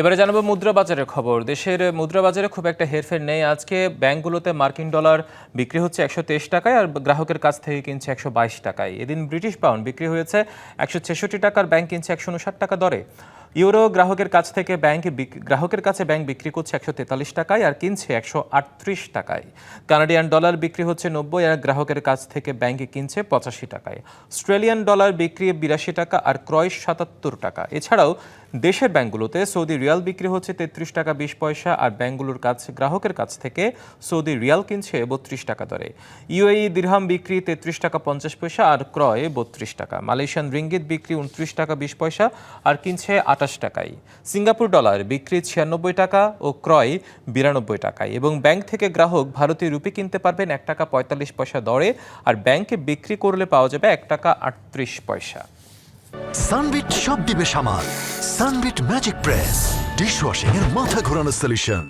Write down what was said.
এবারে জানাব মুদ্রা বাজারের খবর। দেশের মুদ্রা বাজারে খুব একটা হেরফের নেই। আজকে ব্যাংকগুলোতে মার্কিন ডলার বিক্রি হচ্ছে একশো তেইশ টাকায় আর গ্রাহকের কাছ থেকে কিনছে একশো বাইশ টাকায়। এদিন ব্রিটিশ পাউন্ড বিক্রি হয়েছে একশো ছেষট্টি টাকার, ব্যাংক কিনছে একশো উনষাট টাকা দরে। ইউরো গ্রাহকের কাছ থেকে ব্যাংক গ্রাহকের কাছে ব্যাংক বিক্রি করছে একশো তেতাল্লিশ টাকায় আর কিনছে একশো আটত্রিশ টাকায়। কানাডিয়ান ডলার বিক্রি হচ্ছে নব্বই আর গ্রাহকের কাছ থেকে ব্যাংকে কিনছে পঁচাশি টাকায়। অস্ট্রেলিয়ান ডলার বিক্রি বিরাশি টাকা আর ক্রয় সাতাত্তর টাকা। এছাড়াও দেশের ব্যাংকগুলোতে সৌদি রিয়াল বিক্রি হচ্ছে তেত্রিশ টাকা বিশ পয়সা আর ব্যাংকগুলোর কাছ, গ্রাহকের কাছ থেকে সৌদি রিয়াল কিনছে বত্রিশ টাকা দরে। ইউএই দিরহাম বিক্রি তেত্রিশ টাকা পঞ্চাশ পয়সা আর ক্রয় বত্রিশ টাকা। মালয়েশিয়ান রিঙ্গিত বিক্রি উনত্রিশ টাকা বিশ পয়সা আর কিনছে আটাশ টাকায়। সিঙ্গাপুর ডলার বিক্রি ছিয়ানব্বই টাকা ও ক্রয় বিরানব্বই টাকায় এবং ব্যাংক থেকে গ্রাহক ভারতীয় রুপি কিনতে পারবেন এক টাকা পঁয়তাল্লিশ পয়সা দরে আর ব্যাংকে বিক্রি করলে পাওয়া যাবে এক টাকা আটত্রিশ পয়সা। সানবিট সব দিবে সামাল। সানবিট ম্যাজিক প্রেস, ডিশওয়াশিং এর মাথা ঘোরানো সলিউশন